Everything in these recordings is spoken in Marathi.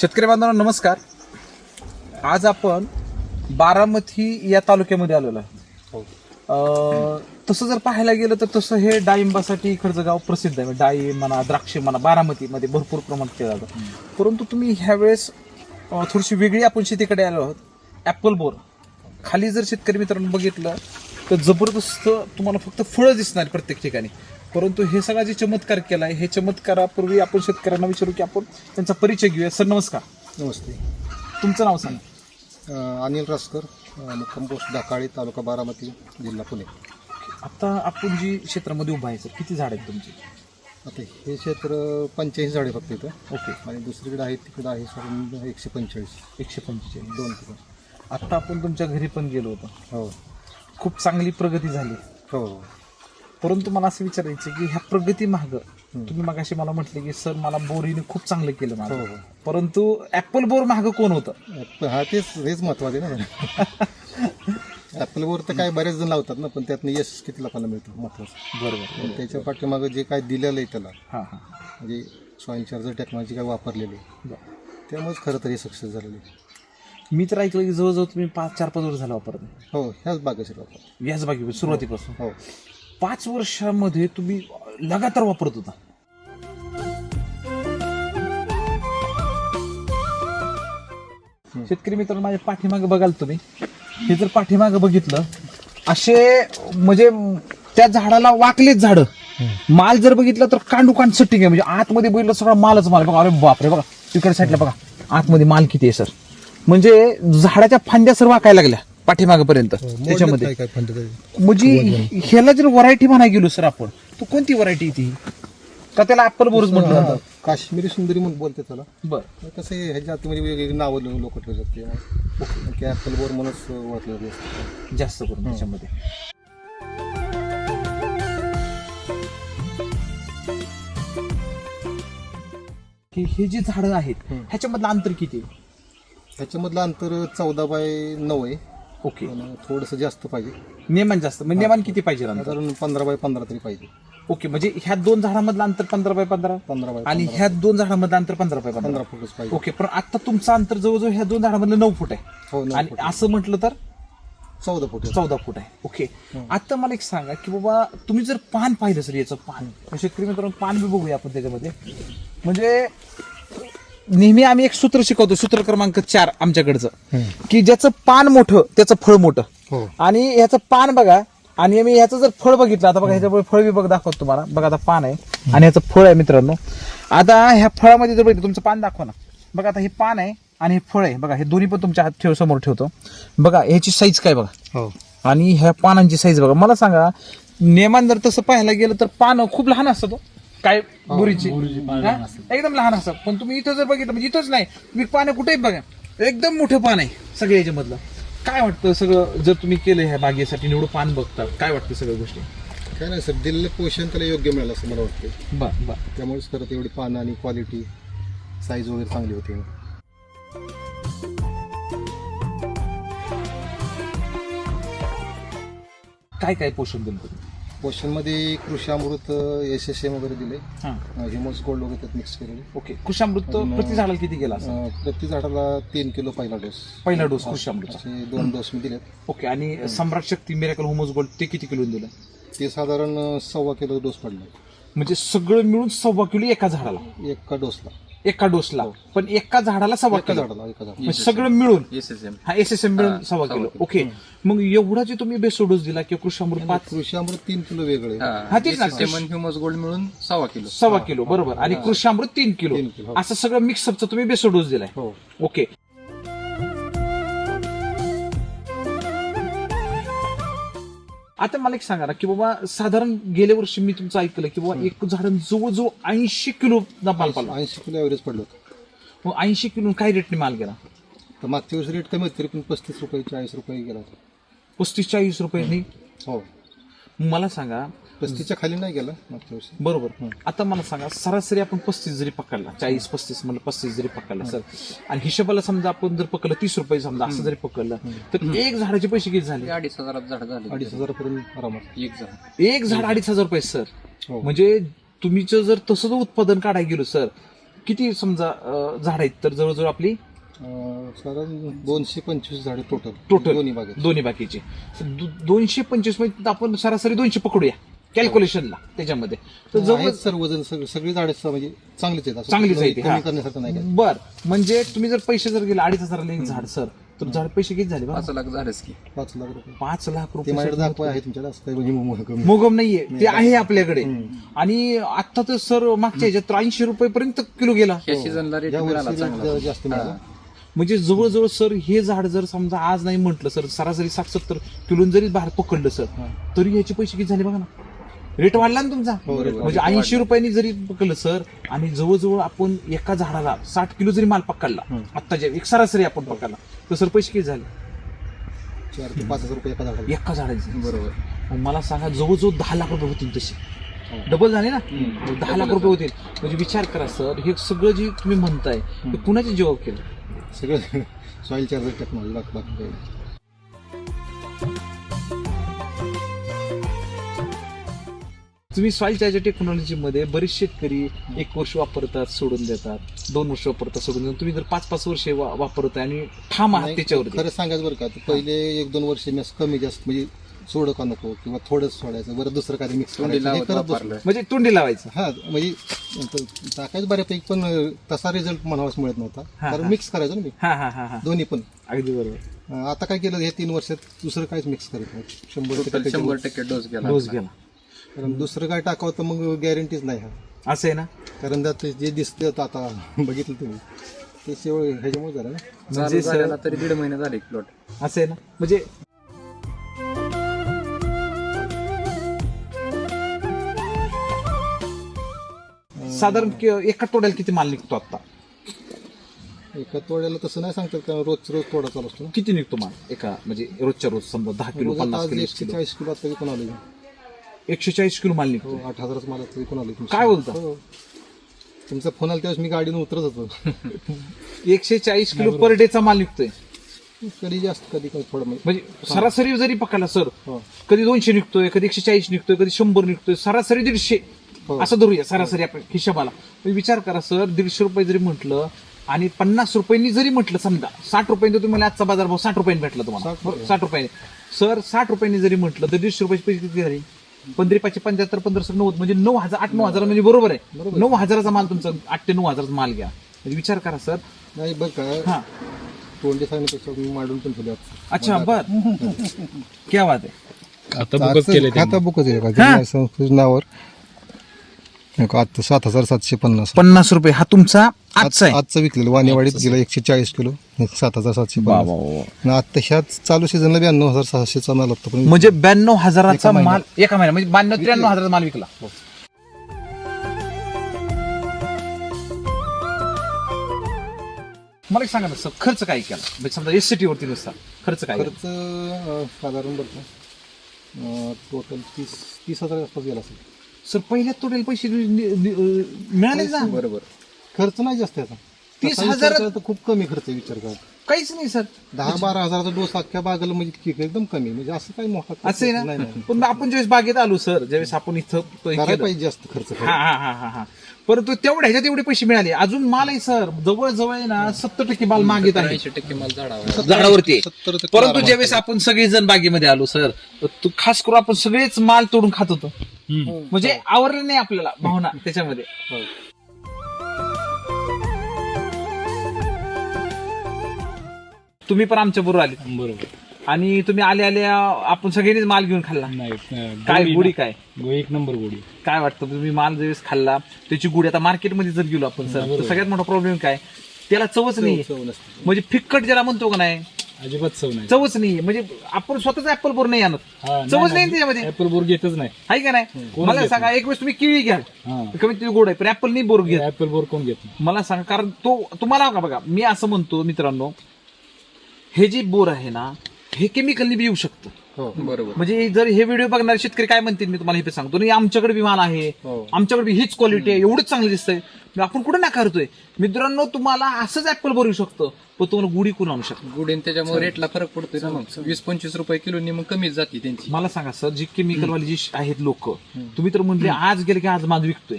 शेतकरी बांधवांनो नमस्कार. आज आपण बारामती या तालुक्यामध्ये आलेलो आहे. अं, तसं जर पाहायला गेलं तर तसं हे डाळिंबासाठी इकडचं गाव प्रसिद्ध आहे. डाळिंब म्हणा द्राक्ष म्हणा बारामतीमध्ये भरपूर प्रमाणात केलं जातं. परंतु तुम्ही ह्यावेळेस थोडीशी वेगळी आपण शेतीकडे आलो आहोत. ॲपल बोर खाली जर शेतकरी मित्रांनो बघितलं तर जबरदस्त तुम्हाला फक्त फळं दिसणार प्रत्येक ठिकाणी. परंतु हे सगळा जे चमत्कार केला आहे हे चमत्कारापूर्वी आपण शेतकऱ्यांना विचारू की आपण त्यांचा परिचय घेऊया. सर नमस्कार. नमस्ते. तुमचं नाव सांगा. अ, अनिल रासकर अ, मुक्काम पोस्ट दाकाळी तालुका बारामती जिल्हा पुणे. आता आपण जी क्षेत्रामध्ये उभा आहे सर किती झाड आहेत तुमची? आता हे क्षेत्र पंच्याऐंशी झाडे फक्त इथं. ओके. आणि दुसरीकडे आहे तिकडे आहे सोडून एकशे पंचेचाळीस. एकशे पंचेचाळीस. दोन ठिकाण आता आपण तुमच्या घरी पण गेलो होतो. हो. खूप चांगली प्रगती झाली. हो हो. परंतु मला असं विचारायचं की ह्या प्रगती माग तुम्ही मगाशी मला म्हटले की सर मला बोरीने खूप चांगलं केलं हो माझं हो. परंतु ऍपल बोर माग कोण होतं? ॲप- हा तेच हेच महत्त्वाचे ना. ॲपलवर तर काय बरेच जण लावतात ना पण त्यातनं यश किती लोकांना मिळतं? महत्वाचं. बरोबर त्याच्या पाठीमागं जे काय दिलेलं आहे त्याला हां हां. म्हणजे सॉईल चार्जर टेक्नॉलॉजी काय वापरलेली आहे, बरं. त्यामुळेच खरं तर हे सक्सेस झालेलं आहे. मी तर ऐकलं की जवळजवळ तुम्ही पाच चार पाच वर्ष झाला वापरत. हो ह्याच बागेचे वापर याच बाकी सुरुवातीपासून. हो. पाच वर्षामध्ये तुम्ही लगातार वापरत होता. शेतकरी मित्रांनो माझ्या पाठीमागे बघाल तुम्ही. हे जर पाठीमागे बघितलं असे म्हणजे त्या झाडाला वाकलेच झाड. माल जर बघितलं तर कांडू कांड सटिंग आहे. म्हणजे आतमध्ये बघितलं सगळा मालच माल. बघा अरे बापरे बघा तिकडे साईडला बघा. आतमध्ये माल किती आहे सर? म्हणजे झाडाच्या फांद्या सर वाकायला लागल्या. पाठीमागेपर्यंत त्याच्यामध्ये. काय फंड म्हणजे ह्याला जर व्हरायटी म्हणाय गेलो सर आपण तर कोणती व्हरायटी ती? का त्याला ऍपल बोरच म्हटलं जातं? काश्मीरी सुंदरी म्हणून बोलते त्याला. बर. कसं ह्याच्या आतमध्ये वेगवेगळी नावं लोक ठेवतात ते. की ॲपल बोर म्हणूनच ओळखलं जाते. जास्त करून त्याच्यामध्ये. हे जी झाडं आहेत. ह्याच्यामधलं अंतर किती? ह्याच्यामधलं अंतर चौदा बाय नऊ आहे. ओके. थोडंसं जास्त पाहिजे. नेमान जास्त म्हणजे नेमान किती पाहिजे अंतर साधारण पंधरा बाय पंधरा तरी पाहिजे. ओके म्हणजे ह्या दोन झाडांमधलं अंतर पंधरा बाय पंधरा? पंधरा बाय आणि ह्या दोन झाडांमधलं अंतर पंधरा बाय पंधरा? पंधरा फुटच पाहिजे. ओके पण आता तुमचं अंतर जवळजवळ ह्या दोन झाडांमधलं नऊ फूट आहे. हो नऊ आणि फूट असं म्हटलं तर? चौदा फूट आहे. चौदा फूट आहे. ओके. आता मला एक सांगा की बाबा तुम्ही जर पान पाहिलं सर याचं पान शेतकरी मित्रांनो पान बी बघूया आपण त्याच्यामध्ये. म्हणजे नेहमी आम्ही एक सूत्र शिकवतो सूत्र क्रमांक चार आमच्याकडचं. की ज्याचं पान मोठं त्याचं फळ मोठं. हो. आणि ह्याचं पान बघा आणि मी ह्याचं जर फळ बघितलं आता बघा ह्याच्यामुळे फळ बघ दाखवतो तुम्हाला. बघा आता पान आहे. आणि ह्याचं फळ आहे मित्रांनो. आता ह्या फळामध्ये जर बघितलं तुमचं पान दाखवा ना. बघा आता हे पान आहे आणि हे फळ आहे. बघा हे दोन्ही पण तुमच्या हात ठेव समोर ठेवतो. बघा ह्याची साईज काय बघा. हो. आणि ह्या पानांची साईज बघा. मला सांगा नेमान जर तसं पाहायला गेलं तर पानं खूप लहान असतात हो. काय? बुरीची. हा? एकदम लहान असतात पण तुम्ही इथं जर बघितलं म्हणजे इथंच नाही तुम्ही पानं कुठेही बघा. एकदम मोठं पान आहे सगळ्या याच्यामधलं. काय वाटतं सगळं जर तुम्ही केलं ह्या बागेसाठी निवडून पान बघतात काय वाटतं सगळ्या गोष्टी? काय नाही सर दिलेलं पोषण त्याला योग्य मिळालं असं मला वाटतं बर बर. त्यामुळेच खरं तेवढी पानं आणि क्वालिटी साईज वगैरे चांगली होती. काय काय पोषण दिलं तुम्ही? पोषणमध्ये कृषी अमृत एस एस एम वगैरे दिले. हां. हिमोस गोल्ड वगैरे त्यात मिक्स केलेले. ओके. कृषामृत प्रति झाडाला किती गेला अं, प्रति झाडाला तीन किलो पहिला डोस. पहिला डोस कृषामृतचा असे दोन डोस मी दिलेत. ओके. आणि सम्राट शक्ती मिराकल होमोज गोल्ड ते किती किलो दिलं? ते साधारण अं, सव्वा किलो डोस पडला. म्हणजे सगळं मिळून सव्वा किलो एका झाडाला? एका डोसला. एका डोसला. पण एका झाडाला सव्वा एका किलो. झाडाला एका झाडाला. म्हणजे सगळं मिळून. हा एस एस एम मिळून सव्वा किलो. ओके. मग एवढा जे तुम्ही बेसो डोस दिला किंवा कृषामृत पाच कृषी अमृत तीन किलो वेगळे. हा. तेच ना. ह्युमस गोल्ड मिळून सव्वा किलो. सव्वा किलो बरोबर. आणि कृषामृत तीन किलो. तीन किलो, हो. असं सगळं मिक्सअपचं तुम्ही बेसो डोस दिलाय. हो. ओके. आता मला एक सांगा ना की बाबा साधारण गेल्या वर्षी मी तुमचं ऐकलं की बाबा एक झाड जवळजवळ ऐंशी किलो माल पाला ऐंशी किलो ॲव्हरेज पडलं होतं. मग ऐंशी किलो काय रेटने माल गेला? तर मागच्या वर्षी रेट कमी होती तरी पण पस्तीस रुपये चाळीस रुपये गेला होता. पस्तीस चाळीस रुपये हो. मला सांगा पस्तीसच्या खाली नाही गेला मागच्या वर्षी. बरोबर आता मला सांगा सरासरी आपण पस्तीस जरी पकडला चाळीस पस्तीस म्हणलं पस्तीस जरी पकडला सर आणि हिशोबाला समजा आपण जर पकडलं तीस रुपये समजा असं जरी पकडलं तर एक झाडाचे पैसे किती झाले? अडीच हजारात झाड झाले अडीच हजारापर्यंत आरामात. एक झाड. एक झाड अडीच हजार रुपये सर. हो. म्हणजे तुम्हीचं जर तसं जर उत्पादन काढायला गेलो सर किती समजा झाड आहेत? तर जवळजवळ आपली? साधारण दोनशे पंचवीस झाडे टोटल टोटल दोन्ही बागेत. दोन्ही बाकीचे दो- दोनशे पंचवीसमध्ये आपण सरासरी दोनशे पकडूया. कॅल्क्युलेशनला त्याच्यामध्ये. तर जवळ सर्वजण सगळे सगळी झाडे स- म्हणजे चांगलीच आहेत असं. चांगलीच आहेत, कमी हा. करण्यासारखं नाही काय बर. म्हणजे तुम्ही जर पैसे जर गेले अडीच हजाराला एक झाड सर तर झाड पैसे किती झाले बघा पाच लाख झालेच की. पाच लाख रुपये. पाच लाख ते रुपये दाखवा आहे तुमच्याकडे असं काही म्हणजे मोगम नाहीये. ते आहे आपल्याकडे. आणि आता तर सर मागच्या ह्याच्यात ऐंशी रुपये पर्यंत किलो गेला. या सीझनला रेट या मिळाला वर्षी चांगला. rate जास्त मिळाला. म्हणजे जवळजवळ सर हे झाड जर समजा आज नाही म्हटलं सर सरासरी साठ सत्तर किलो जरी बाहेर पकडलं सर तरी ह्याचे पैसे किती झाले बघा ना? रेट वाढला ना तुमचा? हो, म्हणजे ऐंशी रुपयांनी जरी पकडलं सर आणि जवळजवळ आपण एका झाडाला साठ किलो जरी माल पकडला आत्ताच्या एक सरासरी आपण पकडला तर सर पैसे किती झाले? चार ते पाच हजार रुपये एका झाडाला. एका झाडाचे. बरोबर. मग मला सांगा जवळजवळ दहा लाख रुपये होतील तसे. डबल झाले ना? दहा लाख रुपये होतील. म्हणजे विचार करा सर हे सगळं जे तुम्ही म्हणताय ते कुणाचे जॉब केलं? सगळं सॉईल चार्जर टेक्नॉलॉजी बाकी बाकी काही नाही. तुम्ही सॉइल चार्जर टेक्नॉलॉजीमध्ये बरेच शेतकरी एक वर्ष वापरतात सोडून देतात. दोन वर्ष वापरतात सोडून देतात. तुम्ही जर पाच पाच वर्षे वा- वापरताय आणि ठाम आहात नाही, त्याच्यावरती. खरं सांगायचं बरं का तर पहिले एक दोन वर्ष मी असं कमी जास्त म्हणजे सोड का नको किंवा थोडंच सोडायचं बरं दुसरं काही मिक्स करायचं हे करत बसलो. म्हणजे तोंडी लावायचं. हा म्हणजे त- टाकायचं बऱ्यापैकी पण अं, तसा रिझल्ट म्हणावाच मिळत नव्हता. हा, कारण हा. मिक्स करायचं ना मी. हा हा हा हा. दोन्ही पण. अगदी बरोबर. अं, आता काय केलं हे तीन वर्षात दुसरं काहीच मिक्स करत नाही. शंभर टक्के शंभर टक्के डोस गेला डोस गेला. कारण दुसरं काय टाकावं तर मग गॅरंटीच नाही हा. असं आहे ना? कारण त्यात जे दिसतं आता बघितलं तुम्ही ते शेवळ ह्याच्यामुळे झालं ना. म्हणजे चालू सर झालेला तरी दीड महिने झाले प्लॉट असं आहे ना? म्हणजे साधारण कि- एका तोड्याला किती माल निघतो आता? एका तोड्याला तसं नाही सांगतात कारण रोज रोज तोडा चालू असतो ना. किती निघतो माल एका म्हणजे रोजच्या रोज समजा दहा किलो रोज आता पन्नास आज किलो एकशे चाळीस किलो आता विकून आले एकशे चाळीस किलो माल निघतो हो आठ हजाराचं मला विकून आले काय बोलता? तुमचा फोन आला त्यावेळेस मी गाडीनं उतरत होतो. एकशे चाळीस किलो पर डेचा माल निघतोय. कधी जास्त कधी कधी थोडं म्हणजे म्हणजे सरासरी जरी पकडला सर हो. कधी दोनशे निघतोय कधी एकशे चाळीस निघतोय कधी शंभर निघतोय सरासरी दीडशे. हो. असं धरूया सरासरी आपण हिशोबाला. विचार करा सर दीडशे रुपये जरी म्हटलं आणि पन्नास रुपयांनी जरी म्हटलं समजा साठ रुपयांनी तुम्हाला आजचा बाजार भाव साठ रुपयांनी भेटला तुम्हाला. रुपये. साठ रुपयांनी. सर साठ रुपयांनी जरी म्हटलं तर दीडशे रुपयाची पैसे किती झाले? पंधरा पाचशे पंच्याहत्तर पंधराशे नव्वद म्हणजे नऊ हजार आठ नऊ हजार म्हणजे बरोबर आहे. नऊ हजाराचा माल तुमचा आठ ते नऊ हजाराचा माल घ्या. म्हणजे विचार करा सर. नाही बघ का हा. तोंडी सांगण्यापेक्षा मी मांडून पण ठेवले अच्छा बर. क्या बात आहे. आता बुकच केले खाता बुकच आहे हा? का नावावर आता सात हजार सातशे पन्नास. पन्नास रुपये. हा तुमचा आजचा आहे? आजचं विकलेलं वाणेवाडीत गेलं एकशे चाळीस किलो. सात हजार सातशे वा, पन्नास वा, वा. आणि आता ह्याच चालू सीझनला ब्याण्णव हजार सहाशेचा माल होता पण म्हणजे ब्याण्णव हजाराचा. माल एका महिन्यात म्हणजे ब्याण्णव त्र्याण्णव हजाराचा माल विकला. मला एक सांगा ना सर खर्च काय केला? म्हणजे समजा एस सी वरती नुसता खर्च काय केला? खर्च अं, साधारण बरं टोटल तीस तीस हजार आसपास गेला असेल. सर पहिल्या तोडेल पैसे मिळाले ना? बरोबर. खर्च नाही जास्त याचा. तीस तसा विचार हजार- केला तर खूप कमी खर्च आहे विचार करा काहीच नाही सर. दहा बारा हजाराचा डोस अख्ख्या बागाला म्हणजे किक एकदम कमी म्हणजे असं काही मोठा खर्च असं आहे नाही ना? नाही पण आपण ज्यावेळेस बागेत आलो सर ज्यावेळेस आपण इथं तो हे करायला केलं. पाहिजे जास्त खर्च. हा हा हा हा हा. परंतु तेवढ्या ह्याच्यात एवढे पैसे मिळाले. अजून माल आहे सर. जवळ जवळ आहे ना सत्तर टक्के माल मागित आहे. ऐंशी टक्के माल झाडावर. झाडावरती आहे. सत्तर टक्के परंतु ज्यावेळेस आपण सगळेजण बागेमध्ये आलो सर तर तू खास करून आपण सगळेच माल तोडून खात होतो. म्हणजे आवरलं नाही आपल्याला भावना त्याच्यामध्ये. हो. तुम्ही पण आमच्या बरोबर आले बरोबर. आणि तुम्ही आले आले आपण सगळ्यांनीच माल घेऊन खाल्ला. नाही काय गोडी. काय? एक नंबर गोडी काय वाटतं? तुम्ही माल ज्यावेळेस खाल्ला त्याची गुढी आता मार्केटमध्ये जर गेलो आपण सर तर सगळ्यात मोठा प्रॉब्लेम काय? त्याला चवच नाही. म्हणजे फिक्कट ज्याला म्हणतो का नाही अजिबात चव नाही. चवच नाही. म्हणजे आपण स्वतःच ऍपल बोर नाही आणत. चवच नाही त्याच्यामध्ये. ऍपल बोर घेतच नाही. आहे का नाही? मला सांगा एक वेळेस तुम्ही किळी घ्या. कमीत कमी गोड आहे पण ऍपल नाही बोर घ्या ऍपल बोर कोण घेत मला सांगा कारण तो तुम्हाला का बघा मी असं म्हणतो मित्रांनो हे जे बोर आहे ना हे केमिकलनी बी येऊ शकतं. हो बरोबर. म्हणजे जर हे व्हिडिओ बघणारे शेतकरी काय म्हणतील मी तुम्हाला हे सांगतो. नाही आमच्याकडे विमान आहे. हो. आमच्याकडे हीच क्वालिटी आहे एवढंच चांगलं दिसतंय. आपण कुठे नाकारतोय? मित्रांनो तुम्हाला असंच ऍपल बोर येऊ शकतं पण तुम्हाला गुढी कोण आणू शकतो? गुडीन त्याच्यामुळे रेटला फरक पडतोय ना मग. वीस पंचवीस रुपये किलोनी मग कमीच जाते त्यांची. मला सांगा सर जी केमिकल वाली जी आहेत लोक तुम्ही तर म्हणले आज गेले की आज माल विकतोय.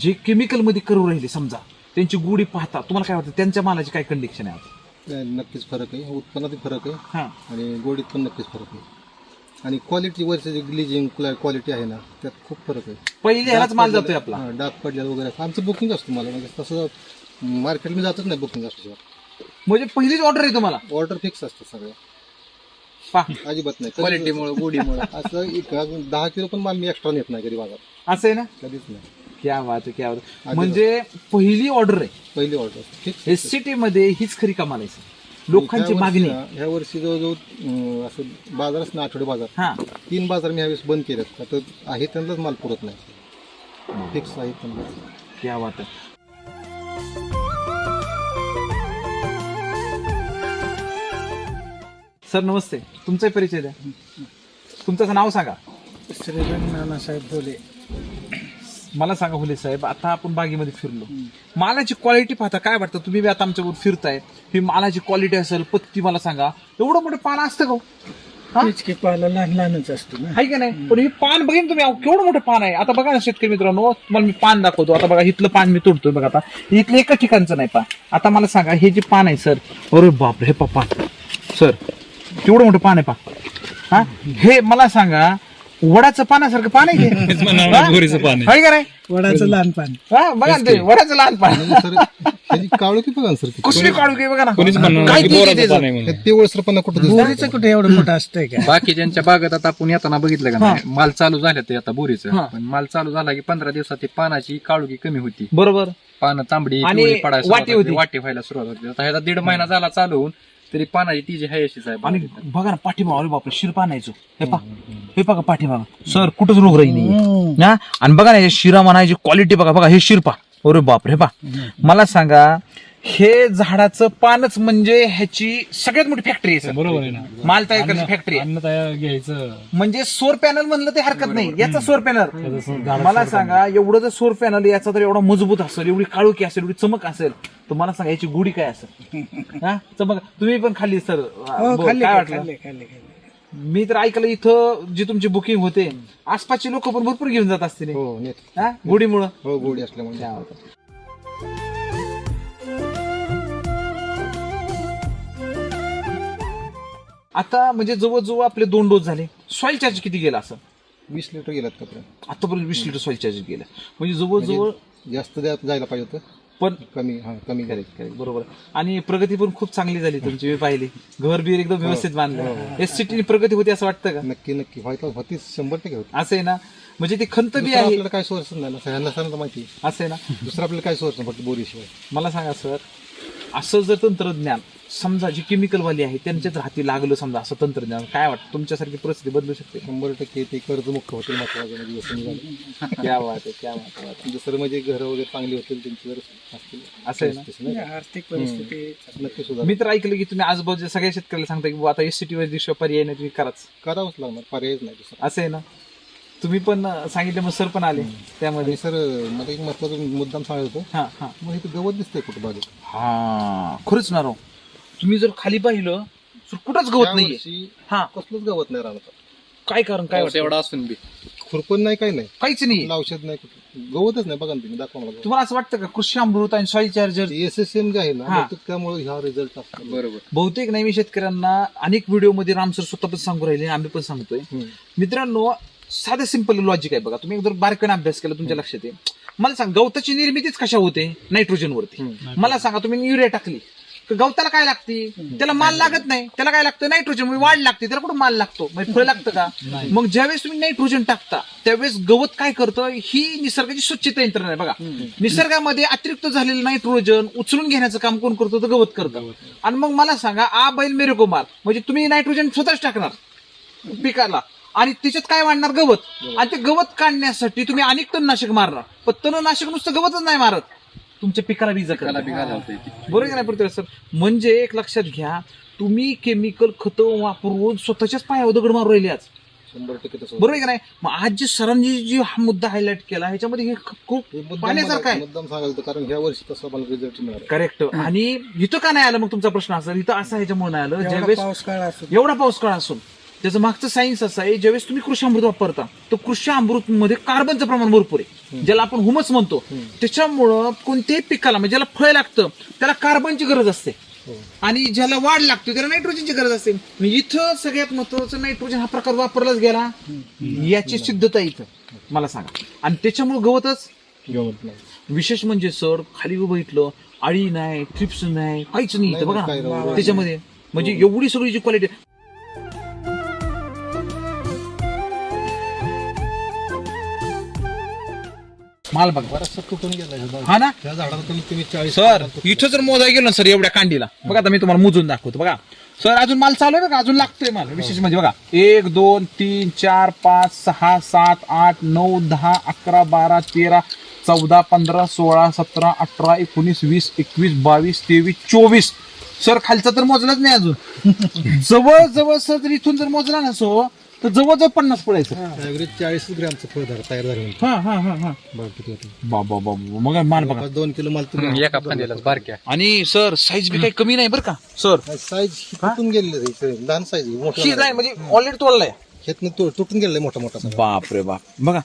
जे केमिकलमध्ये करू राहिले समजा त्यांची गुढी पाहता तुम्हाला काय वाटतं त्यांच्या मालाची काय कंडिशन आहे आता? नक्कीच फरक आहे. उत्पन्नात फरक आहे. हा. आणि गोडीत पण नक्कीच फरक आहे. आणि क्वालिटी वरची जी ग्लिजिंग क्वालिटी आहे ना त्यात खूप फरक आहे. पहिले ह्यालाच माल जातोय आपला. हा, डाग पडलेला वगैरे आमचं बुकिंग असतं मला म्हणजे तसं मार्केटमध्ये जातच नाही बुकिंग असतं म्हणजे पहिलीच ऑर्डर आहे तुम्हाला? ऑर्डर फिक्स असतं सगळं. अजिबात नाही. क्वालिटीमुळे गोडीमुळे. असं एक अजून दहा किलो पण माल मी एक्स्ट्रा नेत नाही कधी बाजार असं आहे ना? कधीच नाही. क्या बात आहे क्या बात आहे. म्हणजे पहिली ऑर्डर आहे. पहिली ऑर्डर फिक्स एस सिटी मध्ये हीच खरी कमाल आहे sir. लोकांची मागणी. ह्या वर्षी जवळजवळ असं बाजारच ना आठवडे बाजार. हा. तीन बाजार मी ह्यावेळेस बंद केलेत. का तर आहे त्यांनाच माल पुरत नाही. फिक्स आहे त्यांना. क्या बात आहे. सर नमस्ते. तुमचा परिचय द्या. तुमचं नाव सांगा. श्रीरंग नानासाहेब बोले. मला सांगा हुले साहेब आता आपण बागेमध्ये फिरलो. मालाची क्वालिटी पाहता काय वाटतं? तुम्ही बी आता आमच्याबरोबर फिरताय. ही मालाची क्वालिटी असेल पत्ती मला सांगा. एवढं मोठं पान असतं का हो? हा? की पाला लहान लहानच असतो ना. आहे का नाही? पण हे पान बघीन तुम्ही अहो, केवढं मोठं पान आहे. आता बघा ना शेतकरी मित्रांनो तुम्हाला मी पान दाखवतो. आता बघा इथलं पान मी तोडतोय बघा आता. इथलं एका ठिकाणचं नाही पान आता मला सांगा हे जे पान आहे सर अरे बापरे हे पा पान. सर केवढं मोठं पान आहे पा हा? हे मला सांगा वडाचं पानासारखं पान आहे ते. बोरीचं पान आहे. आहे का नाही? वडाचं लहान पान. हा बघा ना ते वडाचं लहान पान. सर बघा ना सर कसली काढू घे बघा ना. कोणीच म्हणणार काय नाही की ते बोराचं त्याचं? पान आहे म्हणून. ते वळसरपणा कुठं दिसतो बोरीचं कुठे एवढं मोठं असतंय का? बाकीच्यांच्या बागेत आता आपण येताना बघितलं का नाही माल चालू झाले ते आता बोरीचं. पण माल चालू झाला की पंधरा दिवसात ती पानाची काळुगी कमी होती. बरोबर. पानं तांबडी आणि पिवळी पडायला सुरुवात वाटी होती, होती. वाटी व्हायला सुरुवात होती. आता ह्याचा दीड महिना झाला चालू होऊन तरी पानाची ती जी आहे अशीच आहे आणि बघा ना पाठीमाग अरे बापरे शिरपा आणायचो हे पा हे बघा पाठीमाग. सर कुठंच रोग राही नाही ना? आणि बघा ना हे शिरा म्हणायची क्वालिटी बघा बघा हे शिरपा अरे बापरे हे पा. मला सांगा हे झाडाचं पानच म्हणजे ह्याची सगळ्यात मोठी फॅक्टरी आहे सर. बरोबर आहे ना. माल तयार करायची फॅक्टरी आहे. अन्न तयार घ्यायचं. म्हणजे सोर पॅनल म्हणलं ते हरकत नाही. याचा सोर पॅनल झाडाचं मला सांगा एवढं जर सोर पॅनल याचा तर एवढा मजबूत असेल एवढी काळोखी असेल एवढी चमक असेल तर मला सांगा याची गुढी काय असेल? हा? चमक तुम्ही पण खाल्ली सर. हो बोल, खाल्ले काय? वाटलं? खाल्ले खाल्ले खाल्ले. मी तर ऐकलं इथं जी तुमची बुकिंग होते आसपासचे लोक पण भरपूर घेऊन जात असतील. हो नेत. हा? गुढीमुळं हो गोडी असल्यामुळे. आता म्हणजे जवळजवळ आपले दोन डोस झाले. सॉइल चार्ज किती गेला असं? वीस लिटर गेलात कपडे आतापर्यंत वीस लिटर सॉइल चार्ज गेला. म्हणजे जवळजवळ जास्त द्या जायला पाहिजे होतं? पण कमी हा कमी गेले करेक्ट बरोबर. आणि प्रगती पण खूप चांगली झाली तुमची मी पाहिली. घर बीर एकदम व्यवस्थित बांधलं. एस सिटीने प्रगती होती असं वाटतं का? नक्की नक्की. व्हायचं होतीच शंभर टक्के होती. असं आहे ना? म्हणजे ती खंत बी दुसरं आहे. आपल्याला काय सोर्स नाही ना सगळ्यांना सरांना माहिती. आहे. असं आहे ना? दुसरं आपल्याला काय सोर्स नाही फक्त बोरीशिवाय. मला सांगा सर. असं जर तंत्रज्ञान समजा जी केमिकल वाली आहे त्यांच्याच हाती लागलं समजा असं तंत्रज्ञान काय वाटतं? तुमच्यासारखी परिस्थिती बदलू शकते शंभर टक्के ते कर्जमुक्त होतील महत्वाचं म्हणजे जसं निघालं. क्या बात आहे क्या बात आहे दुसरं म्हणजे घरं वगैरे चांगली होतील त्यांची जर असतील. असं आहे ना? आर्थिक परिस्थिती नक्की सुद्धा मी तर ऐकलं की तुम्ही आजूबाजूच्या सगळ्या शेतकऱ्याला सांगता की बुवा आता एस सी टी वर दिवशी पर्याय नाही तुम्ही कराच. करावंच लागणार पर्यायच नाही दुसरा. असं आहे ना? तुम्ही पण सांगितलं मग सर पण आले त्यामध्ये. सर मला एक महत्त्वाचा मुद्दाम सांगायचं होतं. हा हा. मग इथं गवत दिसतंय कुठं बागेत हा खरंच ना राव. तुम्ही जर खाली पाहिलं तर कुठंच गवत नाहीये. यावर्षी हा. कसलंच गवत नाही राहणार. काय कारण काय वाटतं? एवढा असून बी. खुरपण नाही काही नाही. काहीच नाही औषध नाही कुठं गवतच नाही बघा ना तुम्ही दाखवा मला तुम्हाला असं वाटतं का कृषी अमृत आणि soil charger S S M J आहे ना. बहुतेक त्यामुळे ह्या रिझल्ट बरोबर. बहुतेक नाही मी शेतकऱ्यांना अनेक व्हिडिओमध्ये राम सर स्वतः पण सांगू राहिले आम्ही पण सांगतोय. मित्रांनो साधं सिंपल लॉजिक आहे बघा. तुम्ही एकदा बारकाईने अभ्यास केला तुमच्या लक्षात येईल. मला सांग गवताची निर्मितीच कशा होते? नायट्रोजन वरती. मला सांगा तुम्ही युरिया टाकली. तर गवताला काय लागते? त्याला माल लागत नाही. त्याला काय लागतं? नायट्रोजन म्हणजे वाढ लागते. त्याला कुठं माल लागतो? म्हणजे फळ लागतं का? मग ज्यावेळेस तुम्ही नायट्रोजन टाकता त्यावेळेस गवत काय करतं? ही निसर्गाची स्वच्छता यंत्रणा आहे बघा. निसर्गामध्ये अतिरिक्त झालेलं नायट्रोजन उचलून घेण्याचं काम कोण करतो? तर गवत करतं. आणि मग मला सांगा आ बैल मेरे को मार. म्हणजे तुम्ही नायट्रोजन स्वतःच टाकणार पिकाला. आणि त्याच्यात काय वाढणार? गवत. आणि ते गवत काढण्यासाठी तुम्ही अनेक तणनाशक मारणार. पण तणनाशक नुसतं गवतच नाही मारत. तुमच्या पिकाला बीज येते बरोबर आहे का नाही पृथ्वीराज सर? म्हणजे एक लक्षात घ्या तुम्ही केमिकल खत वापरून स्वतःच्याच पायावर दगड मारू राहिले आज. शंभर टक्के तसं बरोबर आहे का नाही? मग आज जे सरांनी जी हा मुद्दा हायलाइट केला ह्याच्यामध्ये हे ख- खूप हे मुद्दाम पाहण्यासारखं मला- आहे. मुद्दाम सांगायचं होतं, कारण ह्या वर्षी तसा मला रिझल्ट मिळाला करेक्ट आणि इथं का नाही आलं मग तुमचा प्रश्न असेल? इथं असं ह्याच्यामुळे नाही आलं. ज्यावेळेस पाऊस काळ असतो एवढा पाऊस काळ असून. त्याचं मागचं सायन्स असं आहे ज्यावेळेस तुम्ही कृषी अमृत वापरता तर कृषी अमृत मध्ये कार्बनचं प्रमाण भरपूर आहे. ज्याला आपण हुमस म्हणतो. त्याच्यामुळं कोणत्याही पिकाला म्हणजे ज्याला फळ लागतं त्याला कार्बनची गरज असते. आणि ज्याला वाढ लागते त्याला नायट्रोजनची गरज असते. म्हणजे इथं सगळ्यात महत्वाचं नायट्रोजन हा प्रकार वापरलाच गेला. याची सिद्धता इथं. मला सांगा. आणि त्याच्यामुळे गवतच? विशेष म्हणजे सर खाली बघितलं आळी नाही ट्रिप्स नाही काहीच नाही इथं बघा. त्याच्यामध्ये म्हणजे एवढी सगळी क्वालिटी माल बघा. बराचसा तुटून गेला ह्या झाड- हा ना? ह्या झाडाला कमीत कमी चाळीस सर इथं जर मोजाय गेलो ना सर एवढ्या कांडीला. बघा आता मी तुम्हाला मोजून दाखवतो बघा. सर अजून माल चालू आहे बघा अजून लागतोय माल विशेष म्हणजे बघा. एक दोन तीन चार पाच सहा सात आठ नऊ दहा अकरा बारा तेरा चौदा पंधरा सोळा सतरा अठरा एकोणीस वीस एकवीस बावीस तेवीस चोवीस. सर खालचा तर मोजलाच नाही अजून. जवळ जवळ सर जर इथून जर मोजला ना सो तर जवळ जवळ पन्नास पडायचं ऍव्हरेज चाळीस ग्रॅमचं फळ झाड तयार झालं हा हा हा हा. बघा किती होतं. बाबा बाबा मग माल बघा. दोन किलो माल तुम्ही एका फांद्यालाच बारक्या. आणि सर साईज बी काही कमी नाही बरं का? सर साईज तुटून गेलेलं. लहान साईज मोठं ही नाही. म्हणजे ऑलरेडी तोडलाय ह्यातनं तु- तुटून गेलेलं मोठा मोठा सगळा. बाप रे बाप. बघा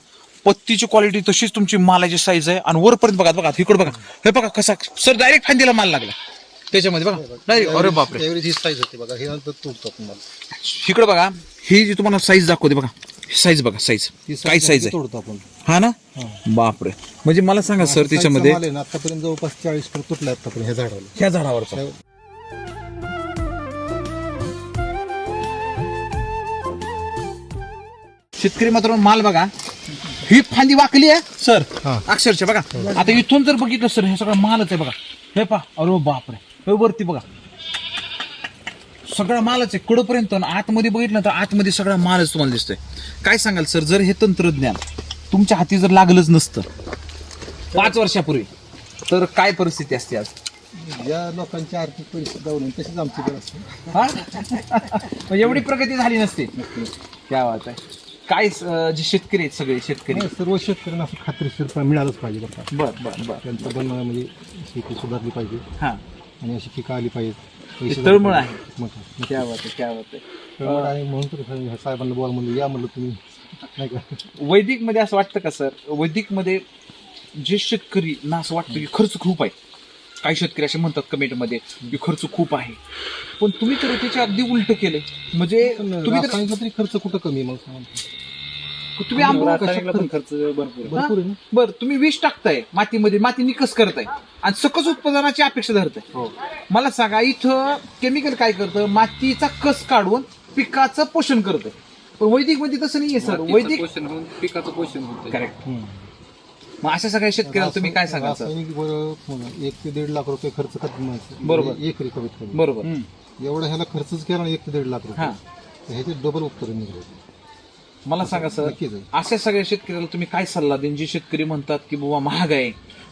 पत्तीची क्वालिटी तशीच तुमची मालाची साईज आहे. आणि वरपर्यंत बघा बघा इकडे बघा. हे बघा कसा सर डायरेक्ट फांदीला माल लागला. त्याच्यामध्ये बघा. डायरेक्ट अरे बापरे. ही साईज होती बघा हे नंतर तुटतो माल. इकडे बघा ही जी तुम्हाला साईज दाखवते बघा साईज बघा साईज ती काय साईज आहे? तोडतो आपण हा ना? बापरे. म्हणजे मला सांगा सर त्याच्यामध्ये माल आहे ना आतापर्यंत जवळपास चाळीस फूट तुटला आतापर्यंत ह्या झाडाला ह्या झाडावरचा. शेतकरी मात्र माल बघा. ही फांदी वाकली आहे सर हा. अक्षरशः बघा. आता इथून जर बघितलं सर हे सगळं मालच आहे बघा. हे पा अरे बापरे. हे वरती बघा. सगळा मालच आहे. कडपर्यंत आतमध्ये बघितलं तर आतमध्ये सगळा मालच तुम्हाला दिसतोय. काय सांगाल सर जर हे तंत्रज्ञान तुमच्या हाती जर लागलंच नसतं पाच वर्षापूर्वी तर काय परिस्थिती असते आज? या लोकांची आर्थिक परिस्थिती तशीच आमची गरज असते. हा? म्हणजे एवढी प्रगती झाली नसते. क्या बात आहे. काय जे शेतकरी आहेत सगळे शेतकरी? सर्व शेतकऱ्यांना असं खात्रीशीर पण मिळालंच पाहिजे बर बर बर त्यांचं पण म्हणजे शेती सुधारली पाहिजे. हा. आणि अशी पिकं आली पाहिजेत. तळमळ आहे. मग काय. क्या बात आहे क्या बात आहे. तळमळ आहे म्हणून तर ह्या साहेबांना बोल म्हणलं या म्हणलं तुम्ही. नाही का? वैदिकमध्ये असं वाटतं का सर? वैदिकमध्ये जे शेतकरी ना असं वाटतं की खर्च खूप आहे. काही शेतकरी असे म्हणतात कमेंटमध्ये की खर्च खूप आहे. पण तुम्ही तर त्याचे अगदी उलट केले म्हणजे तुम्ही तर तरी खर्च कुठं कमी आहे मग. तुम्ही आंबो रासायनिकला पण खर्च भरपूर आहे. भरपूर आहे ना? बर तुम्ही विष टाकताय मातीमध्ये माती निकस करताय. आणि सकस उत्पादनाची अपेक्षा धरताय. मला सांगा इथं केमिकल काय करतं? मातीचा कस काढून पिकाचं पोषण करतंय. पण वैदिकमध्ये तसं नाहीये सर. मातीचं वैदिक पोषण होऊन पिकाचं पोषण होतं करेक्ट हम्म. मग अशा सगळ्या शेतकऱ्याला तुम्ही काय सांगाल सर? रासायनिक बरं एक ते दीड लाख रुपये खर्च करत माणसं बरोबर. एकरी कमीत कमी बरोबर. एवढा ह्याला खर्चच केला ना एक ते दीड लाख हा. रुपये तर ह्याचे डबल उत्तर निघले. मला सांगा सर नक्कीच आहे. अशा सगळ्या शेतकऱ्याला तुम्ही काय सल्ला देईन? जे शेतकरी म्हणतात की बाबा महाग आहे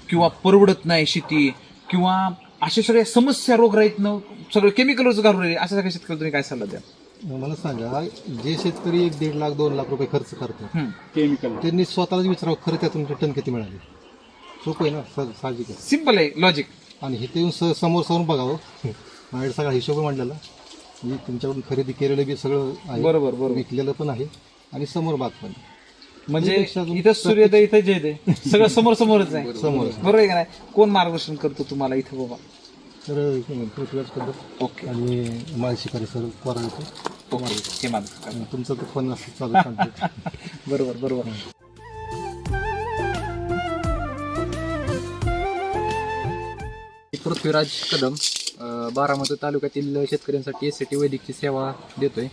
किंवा परवडत नाही शेती किंवा अशा सगळ्या समस्या रोगराईतनं सगळं केमिकलच घालून राहिले अशा सगळ्या शेतकऱ्याला तुम्ही काय सल्ला द्या मला सांगा जे शेतकरी एक दीड लाख दोन लाख रुपये खर्च करतात हम्म. केमिकल त्यांनी स्वतःलाच विचारावं खरं त्यातून रिटर्न किती मिळाले? सोपं आहे ना सा- साहजिक आहे. सिंपल आहे लॉजिक आणि हे ते येऊन स- समोर समोर बघावं. माझ्याकडे सगळा हिशोब मांडलेला मी तुमच्याकडून खरेदी केलेलं बी सगळं आहे. बरोबर, बरोबर. विकलेलं पण आहे. आणि समोर बाग पण. म्हणजे इथं सूर्योदय इथं जय दे. सगळं समोर समोरच आहे. समोर. बरोबर आहे का नाही? कोण मार्गदर्शन करतो तुम्हाला इथं बाबा? तर पृथ्वीराज पद्धत ओके. आणि माळ शिकारी सर कोरायचं ओके. हे माझं तुमचं तर फोन असं चालू सांगतो. बरोबर बरोबर. पृथ्वीराज कदम अं, बारामती तालुक्यातील शेतकऱ्यांसाठी एस टी वैदिकची सेवा देतोय.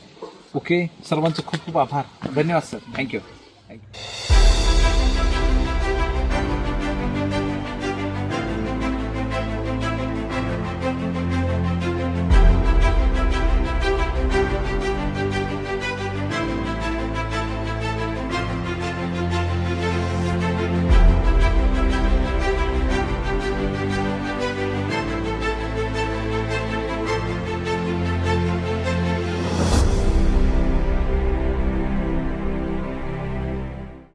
ओके? सर्वांचे खूप खूप आभार. धन्यवाद सर. Thank you thank you